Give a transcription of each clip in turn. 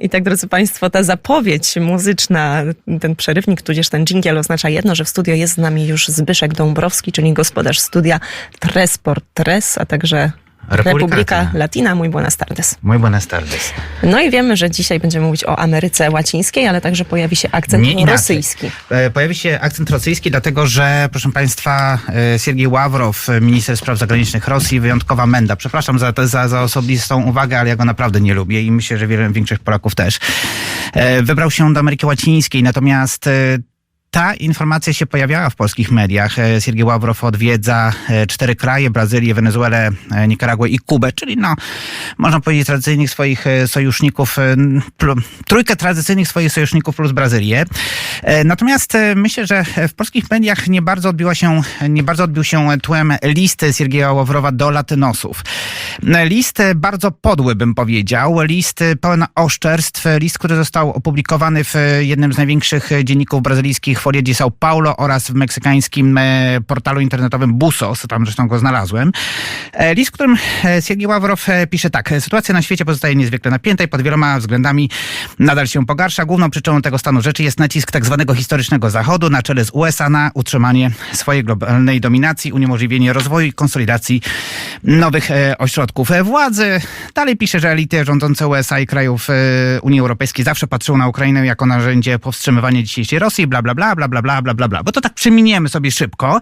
I tak, drodzy Państwo, ta zapowiedź muzyczna, ten przerywnik, tudzież ten dżingiel oznacza jedno, że w studio jest z nami już Zbyszek Dąbrowski, czyli gospodarz studia Tresport Tres, a także Republika Republika Latina. Latina. Mój buenas tardes. Muy buenas tardes. No i wiemy, że dzisiaj będziemy mówić o Ameryce Łacińskiej, ale także pojawi się akcent Nie inaczej. rosyjski. E, Pojawi się akcent rosyjski, dlatego że, proszę Państwa, e, Siergiej Ławrow, e, minister spraw zagranicznych Rosji, wyjątkowa menda. Przepraszam za, za, za osobistą uwagę, ale ja go naprawdę nie lubię i myślę, że wiele większych Polaków też. E, Wybrał się do Ameryki Łacińskiej, natomiast ta informacja się pojawiała w polskich mediach. E, Siergiej Ławrow odwiedza e, cztery kraje, Brazylię, Wenezuelę, e, Nikaraguę i Kubę, czyli no, można powiedzieć tradycyjnych swoich sojuszników, trójkę tradycyjnych swoich sojuszników plus Brazylię. Natomiast myślę, że w polskich mediach nie bardzo odbiła się, nie bardzo odbił się tłem list Siergieja Ławrowa do latynosów. List bardzo podły, bym powiedział. List pełen oszczerstw. List, który został opublikowany w jednym z największych dzienników brazylijskich Folha de São Paulo oraz w meksykańskim e, portalu internetowym Busos. Tam zresztą go znalazłem. E, List, w którym e, Siergiej Ławrow pisze tak. Sytuacja na świecie pozostaje niezwykle napięta i pod wieloma względami nadal się pogarsza. Główną przyczyną tego stanu rzeczy jest nacisk tak zwanego historycznego Zachodu na czele z USA na utrzymanie swojej globalnej dominacji, uniemożliwienie rozwoju i konsolidacji nowych ośrodków władzy. Dalej pisze, że elity rządzące USA i krajów Unii Europejskiej zawsze patrzą na Ukrainę jako narzędzie powstrzymywania dzisiejszej Rosji, bla, bla, bla, bla, bla, bla, bla, bla, bla. Bo to tak przeminiemy sobie szybko.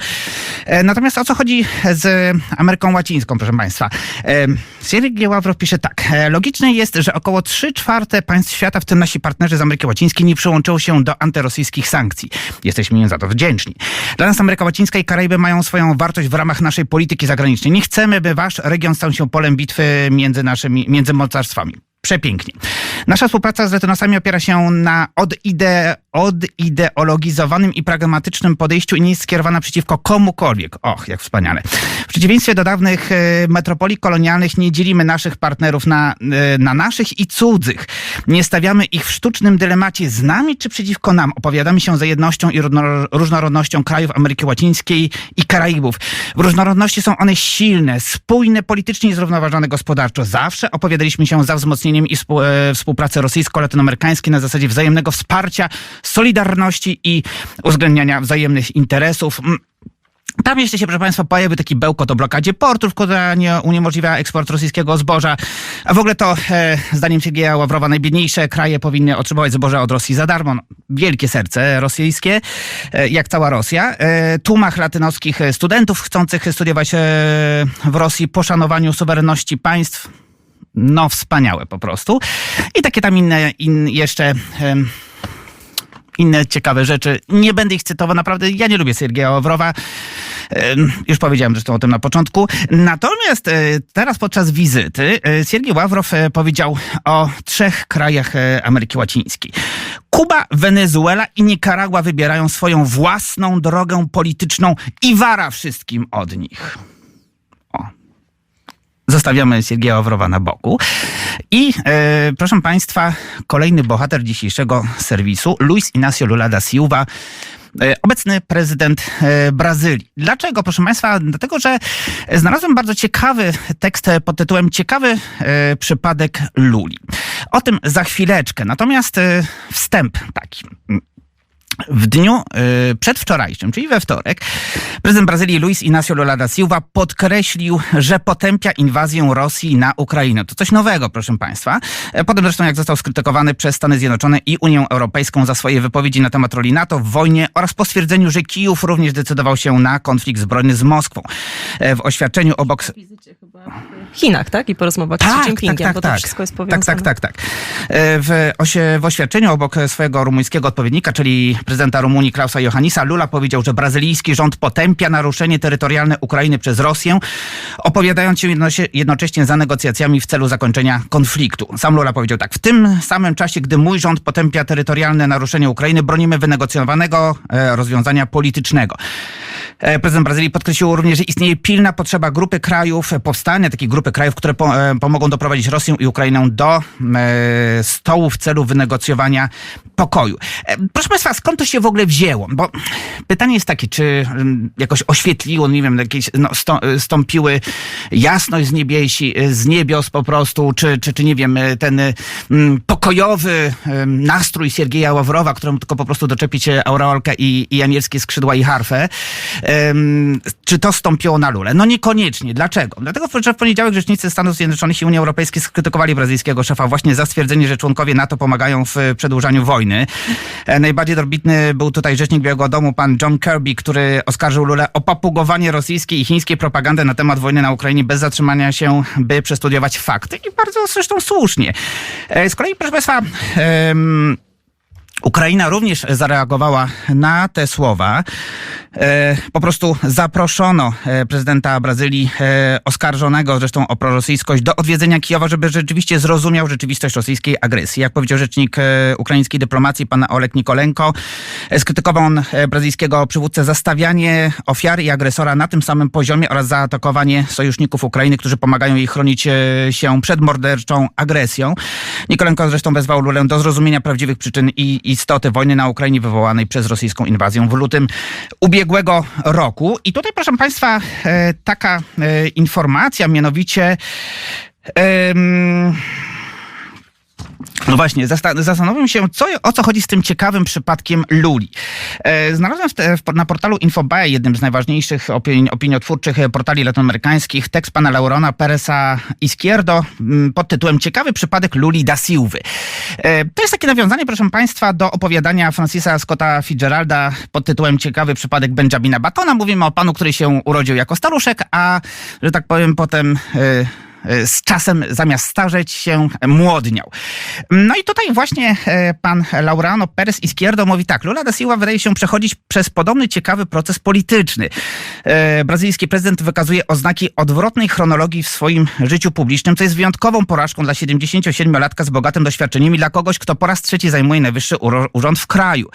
E, Natomiast o co chodzi z Ameryką Łacińską, proszę Państwa? E, Siergiej Ławrow pisze tak. E, Logiczne jest, że około 3 czwarte państw świata, w tym nasi partnerzy z Ameryki Łacińskiej, nie przyłączyło się do antyrosyjskich sankcji. Jesteśmy im za to wdzięczni. Dla nas Ameryka Łacińska i Karaiby mają swoją wartość w ramach naszej polityki zagranicznej. Nie chcemy, by wasz region stał się polem bitwy między naszymi, między mocarstwami. Przepięknie. Nasza współpraca z Latynosami opiera się na odide, odideologizowanym i pragmatycznym podejściu i nie jest skierowana przeciwko komukolwiek. Och, jak wspaniale. W przeciwieństwie do dawnych e, metropolii kolonialnych nie dzielimy naszych partnerów na, e, na naszych i cudzych. Nie stawiamy ich w sztucznym dylemacie z nami czy przeciwko nam. Opowiadamy się za jednością i różno- różnorodnością krajów Ameryki Łacińskiej i Karaibów. W różnorodności są one silne, spójne politycznie i zrównoważone gospodarczo. Zawsze opowiadaliśmy się za wzmocnieniem i współ, e, współpracy rosyjsko-latynoamerykańskiej na zasadzie wzajemnego wsparcia, solidarności i uwzględniania wzajemnych interesów. Mm. Tam jeszcze się, proszę Państwa, pojawił taki bełkot o blokadzie portów, która nie uniemożliwia eksport rosyjskiego zboża. A w ogóle to, e, zdaniem Siergieja Ławrowa, najbiedniejsze kraje powinny otrzymywać zboże od Rosji za darmo. No, wielkie serce rosyjskie, e, jak cała Rosja. E, tłumach latynoskich studentów chcących studiować e, w Rosji, poszanowaniu suwerenności państw. No, wspaniałe po prostu. I takie tam inne, in, jeszcze... em, inne ciekawe rzeczy. Nie będę ich cytował, naprawdę ja nie lubię Siergieja Ławrowa. Już powiedziałem zresztą o tym na początku. Natomiast e, teraz podczas wizyty e, Siergiej Ławrow e, powiedział o trzech krajach Ameryki Łacińskiej. Kuba, Wenezuela i Nikaragua wybierają swoją własną drogę polityczną i wara wszystkim od nich. Zostawiamy Siergieja Ławrowa na boku. I e, proszę Państwa, kolejny bohater dzisiejszego serwisu, Luis Inácio Lula da Silva, e, obecny prezydent e, Brazylii. Dlaczego, proszę Państwa? Dlatego, że znalazłem bardzo ciekawy tekst pod tytułem Ciekawy przypadek Luli. O tym za chwileczkę. Natomiast wstęp taki. W dniu y, przedwczorajszym, czyli we wtorek, prezydent Brazylii Luiz Inácio Lula da Silva podkreślił, że potępia inwazję Rosji na Ukrainę. To coś nowego, proszę Państwa. E, Potem zresztą, jak został skrytykowany przez Stany Zjednoczone i Unię Europejską za swoje wypowiedzi na temat roli NATO w wojnie oraz po stwierdzeniu, że Kijów również decydował się na konflikt zbrojny z Moskwą. E, W oświadczeniu obok Chinach, tak? I po rozmowach z Xi Jinpingiem, bo to wszystko jest powiązane. Tak, tak, tak, tak. E, W, osie, w oświadczeniu obok swojego rumuńskiego odpowiednika, czyli prezydenta Rumunii Klausa Johannisa, Lula powiedział, że brazylijski rząd potępia naruszenie terytorialne Ukrainy przez Rosję, opowiadając się jednocześnie za negocjacjami w celu zakończenia konfliktu. Sam Lula powiedział tak, w tym samym czasie, gdy mój rząd potępia terytorialne naruszenie Ukrainy, bronimy wynegocjowanego e, rozwiązania politycznego. E, Prezydent Brazylii podkreślił również, że istnieje pilna potrzeba grupy krajów, e, powstania takiej grupy krajów, które e, pomogą doprowadzić Rosję i Ukrainę do stołu w celu wynegocjowania pokoju. Proszę Państwa, skąd to się w ogóle wzięło? Bo pytanie jest takie, czy mm, jakoś oświetliło, nie wiem, jakieś no, stą, stąpiły jasność z niebiesi, z niebios po prostu, czy, czy, czy nie wiem, ten mm, pokojowy nastrój Siergieja Ławrowa, któremu tylko po prostu doczepić aureolkę i, i anielskie skrzydła i harfę, czy to stąpiło na lulę? No niekoniecznie. Dlaczego? Dlatego, że w poniedziałek rzecznicy Stanów Zjednoczonych i Unii Europejskiej skrytykowali brazylijskiego szefa właśnie za stwierdzenie, że członkowie NATO pomagają w przedłużaniu wojny. E, Najbardziej dobitny był tutaj rzecznik Białego Domu, pan John Kirby, który oskarżył Lulę o papugowanie rosyjskiej i chińskiej propagandy na temat wojny na Ukrainie bez zatrzymania się, by przestudiować fakty. I bardzo zresztą słusznie. E, Z kolei, proszę Państwa, em, Ukraina również zareagowała na te słowa. E, po prostu zaproszono e, prezydenta Brazylii e, oskarżonego zresztą o prorosyjskość do odwiedzenia Kijowa, żeby rzeczywiście zrozumiał rzeczywistość rosyjskiej agresji. Jak powiedział rzecznik ukraińskiej dyplomacji, pan Olek Nikolenko, skrytykował on brazylijskiego przywódcę za stawianie ofiary i agresora na tym samym poziomie oraz zaatakowanie sojuszników Ukrainy, którzy pomagają jej chronić się przed morderczą agresją. Nikolenko zresztą wezwał Lulę do zrozumienia prawdziwych przyczyn i istoty wojny na Ukrainie wywołanej przez rosyjską inwazję w lutym ubiegłego roku. I tutaj, proszę Państwa, e, taka e, informacja, mianowicie. No właśnie, zasta- zastanowiłem się, co, o co chodzi z tym ciekawym przypadkiem Luli. E, znalazłem te, w, na portalu Infobae, jednym z najważniejszych opini- opiniotwórczych portali latinoamerykańskich, tekst pana Laurona Peresa Izquierdo m, pod tytułem Ciekawy przypadek Luli da Silva. E, to jest takie nawiązanie, proszę państwa, do opowiadania Francisa Scotta Fitzgeralda pod tytułem Ciekawy przypadek Benjamina Batona. Mówimy o panu, który się urodził jako staruszek, a, że tak powiem, potem... E, z czasem zamiast starzeć się młodniał. No i tutaj właśnie e, pan Laurano Perez Izquierdo mówi tak, Lula da Silva wydaje się przechodzić przez podobny ciekawy proces polityczny. E, Brazylijski prezydent wykazuje oznaki odwrotnej chronologii w swoim życiu publicznym, co jest wyjątkową porażką dla 77-latka z bogatym doświadczeniem i dla kogoś, kto po raz trzeci zajmuje najwyższy urząd w kraju.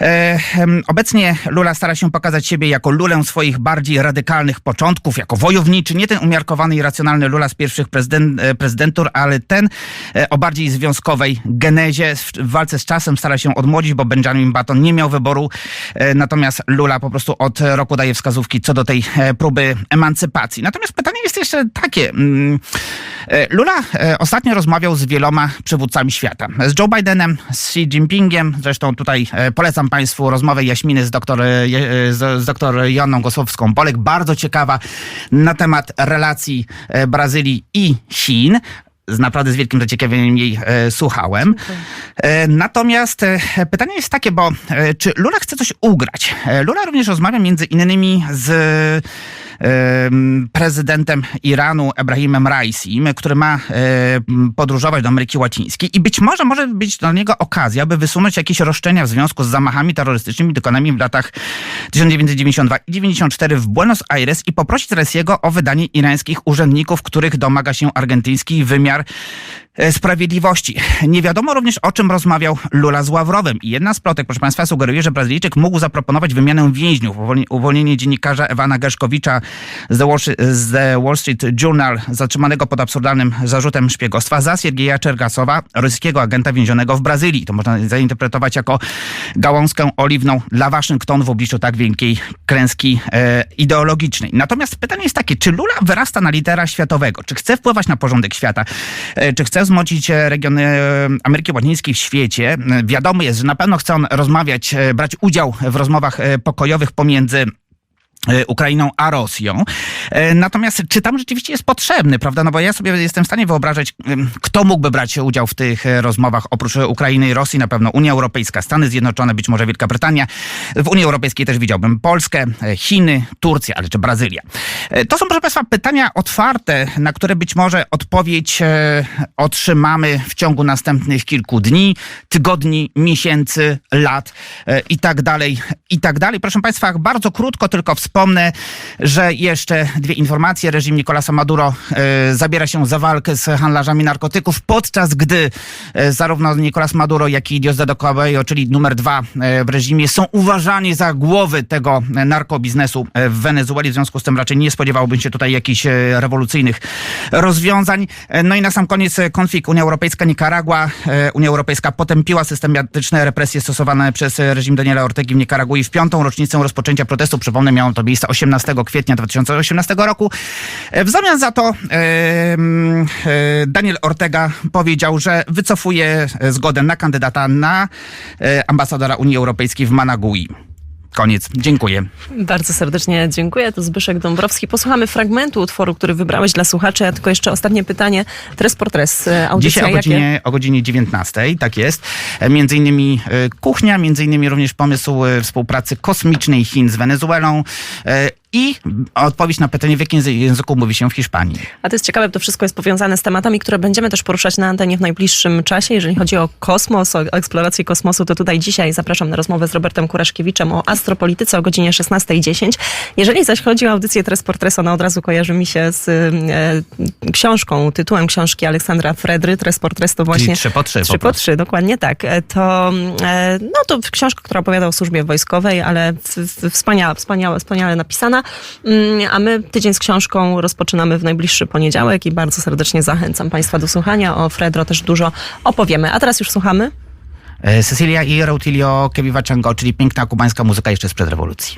E, Obecnie Lula stara się pokazać siebie jako Lulę swoich bardziej radykalnych początków, jako wojowniczy, nie ten umiarkowany i racjonalny Lula z pierwszych prezydent, e, prezydentur, ale ten e, o bardziej związkowej genezie. W walce z czasem stara się odmłodzić, bo Benjamin Button nie miał wyboru, e, natomiast Lula po prostu od roku daje wskazówki co do tej próby emancypacji. Natomiast pytanie jest jeszcze takie. mm, Lula ostatnio rozmawiał z wieloma przywódcami świata. Z Joe Bidenem, z Xi Jinpingiem. Zresztą tutaj polecam Państwu rozmowę Jaśminy z doktor, z, doktor Joanną Gosłowską-Polek. Bardzo ciekawa na temat relacji e, Brazylii i Chin. Z naprawdę z wielkim zaciekawieniem jej e, słuchałem. E, natomiast e, pytanie jest takie, bo e, czy Lula chce coś ugrać? E, Lula również rozmawia między innymi z prezydentem Iranu Ebrahimem Raisim, który ma podróżować do Ameryki Łacińskiej. I być może może być dla niego okazja, by wysunąć jakieś roszczenia w związku z zamachami terrorystycznymi dokonanymi w latach 1992 i 94 w Buenos Aires i poprosić Raisiego o wydanie irańskich urzędników, których domaga się argentyński wymiar e, sprawiedliwości. Nie wiadomo również o czym rozmawiał Lula z Ławrowem. I jedna z plotek, proszę Państwa, sugeruje, że Brazylijczyk mógł zaproponować wymianę więźniów, uwolni- uwolnienie dziennikarza Ewana Gerszkowicza z The, Wall, Street Journal, zatrzymanego pod absurdalnym zarzutem szpiegostwa za Siergieja Czergasowa, rosyjskiego agenta więzionego w Brazylii. To można zainterpretować jako gałązkę oliwną dla Waszyngtonu w obliczu tak wielkiej klęski e, ideologicznej. Natomiast pytanie jest takie, czy Lula wyrasta na lidera światowego? Czy chce wpływać na porządek świata? E, czy chce wzmocnić e, region e, Ameryki Łacińskiej w świecie? E, Wiadomo jest, że na pewno chce on rozmawiać, e, brać udział w rozmowach pokojowych pomiędzy Ukrainą a Rosją. E, Natomiast czy tam rzeczywiście jest potrzebny, prawda? No bo ja sobie jestem w stanie wyobrażać, kto mógłby brać udział w tych e, rozmowach oprócz e, Ukrainy i Rosji, na pewno Unia Europejska, Stany Zjednoczone, być może Wielka Brytania. W Unii Europejskiej też widziałbym Polskę, e, Chiny, Turcję, ale czy Brazylia. E, To są, proszę Państwa, pytania otwarte, na które być może odpowiedź e, otrzymamy w ciągu następnych kilku dni, tygodni, miesięcy, lat e, i tak dalej, i tak dalej. Proszę Państwa, bardzo krótko tylko wspomnę, Wspomnę, że jeszcze dwie informacje. Reżim Nicolasa Maduro e, zabiera się za walkę z handlarzami narkotyków, podczas gdy e, zarówno Nicolas Maduro, jak i Diosdado Cabello, czyli numer dwa e, w reżimie, są uważani za głowy tego narkobiznesu w Wenezueli. W związku z tym raczej nie spodziewałbym się tutaj jakichś rewolucyjnych rozwiązań. No i na sam koniec konflikt Unia Europejska-Nikaragua. Unia Europejska potępiła systematyczne represje stosowane przez reżim Daniela Ortegi w Nikaragui w piątą rocznicę rozpoczęcia protestu. Przypomnę, miało to miejsce 18 kwietnia 2018 roku. E, W zamian za to e, Daniel Ortega powiedział, że wycofuje e, zgodę na kandydata na ambasadora Unii Europejskiej w Managui. Koniec. Dziękuję. Bardzo serdecznie dziękuję. To Zbyszek Dąbrowski. Posłuchamy fragmentu utworu, który wybrałeś dla słuchaczy. Ja tylko jeszcze ostatnie pytanie. Tres por tres. e, Audycja Dzisiaj o jakie? godzinie, o godzinie 19, tak jest. E, Między innymi e, kuchnia, między innymi również pomysł współpracy kosmicznej Chin z Wenezuelą i odpowiedź na pytanie, w jakim języ- języku mówi się w Hiszpanii. A to jest ciekawe, bo to wszystko jest powiązane z tematami, które będziemy też poruszać na antenie w najbliższym czasie. Jeżeli chodzi o kosmos, o eksplorację kosmosu, to tutaj dzisiaj zapraszam na rozmowę z Robertem Kuraszkiewiczem o astropolityce o godzinie 16.10. Jeżeli zaś chodzi o audycję Tres por Tres, ona od razu kojarzy mi się z e, książką, tytułem książki Aleksandra Fredry. Tres por Tres to właśnie... Czyli trzy po trzy po Trzy po prostu. trzy, dokładnie tak. E, To, e, no to książka, która opowiada o służbie wojskowej, ale w- w- wspaniała, wspaniale, wspaniale napisana. Mm, A my tydzień z książką rozpoczynamy w najbliższy poniedziałek i bardzo serdecznie zachęcam Państwa do słuchania. O Fredro też dużo opowiemy. A teraz już słuchamy. E, Cecilia i Rautilio Keviva Chango, czyli piękna kubańska muzyka jeszcze sprzed rewolucji.